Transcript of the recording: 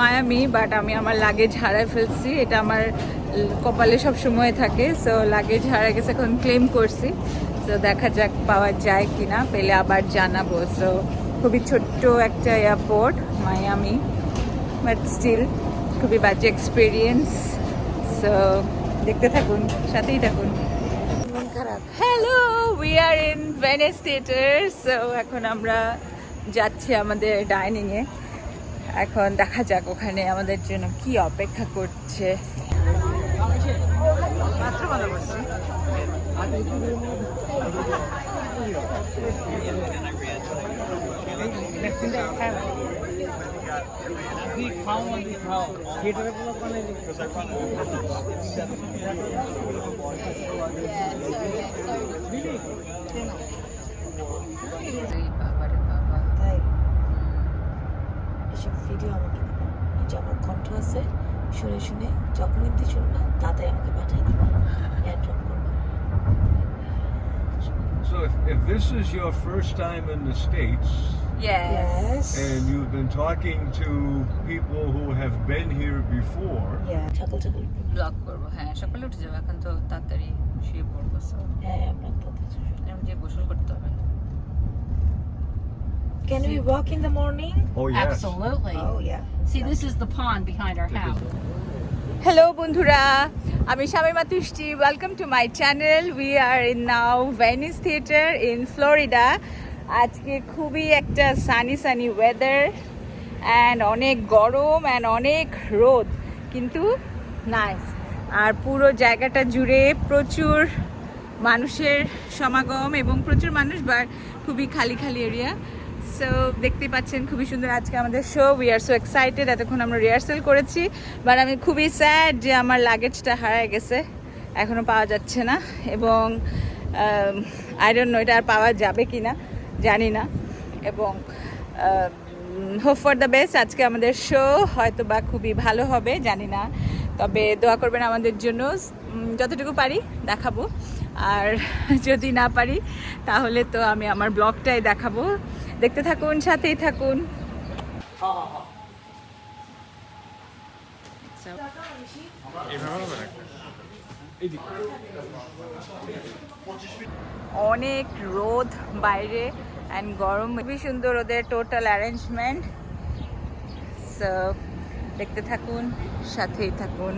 Miami but আমি আমার luggage হারায় ফেলছি। এটা আমার কপালে সব সময় থাকে সো লাগেজ হারা গেছে এখন ক্লেম করছি। সো দেখা যাক পাওয়া যায় কিনা পেলে আবার জানাব। সো খুবই ছোট্ট একটা এয়ারপোর্ট মায়ামি বাট স্টিল খুবই বাজে এক্সপিরিয়েন্স সো দেখতে থাকুন সাথেই থাকুন। খারাপ। Hello we are in Venice theatre so এখন আমরা যাচ্ছি আমাদের ডাইনিংয়ে এখন দেখা যাক ওখানে আমাদের জন্য কি অপেক্ষা করছে। ভিডিও আমাকে দিবা এই যে আমার কণ্ঠ আছে শুনে শুনে যখন হিন্দি শুনবা তাতে আমাকে পাঠিয়ে দিবা। এয়ারড্রপ করবা। So if, if this is your first time in the States Yes. and you've been talking to people who have been here before, Yeah, সকাল সকাল ব্লগ করব হ্যাঁ সকালে উঠে যাব এখন তো তাড়াতাড়ি শুয়ে পড়ব হ্যাঁ আমরা তাতে আমি যে গোসল করতে হবে। Can we walk in the morning? oh yes. Absolutely. Oh yeah. See, this is the pond behind our house. Hello বন্ধুরা আমি Shamima Tushti welcome to my channel we are in now Venice theatre in Florida আজকে খুবই একটা Sunny Sunny weather and অনেক গরম and অনেক রোদ কিন্তু নাইস আর পুরো জায়গাটা জুড়ে প্রচুর মানুষের সমাগম এবং প্রচুর মানুষ বা খুবই খালি খালি এরিয়া সো দেখতে পাচ্ছেন, খুবই সুন্দর আজকে আমাদের show we are so excited এতক্ষণ আমরা রিহার্সেল করেছি। বাট আমি খুবই স্যাড যে আমার লাগেজটা হারায় গেছে। এখনও পাওয়া যাচ্ছে না। এবং আই ডোন্ট নো এটা আর পাওয়া যাবে কি না জানি না। এবং হোপ ফর দ্য বেস্ট আজকে আমাদের শো হয়তো বা খুবই ভালো হবে, জানি না। তবে দোয়া করবেন আমাদের জন্য। যতটুকু পারি দেখাবো। আর যদি না পারি, তাহলে তো আমি আমার ব্লগটাই দেখাবো। দেখতে থাকুন, সাথেই থাকুন। অনেক রোদ বাইরে অ্যান্ড গরম। খুবই সুন্দর ওদের টোটাল অ্যারেঞ্জমেন্ট দেখতে থাকুন, সাথেই থাকুন।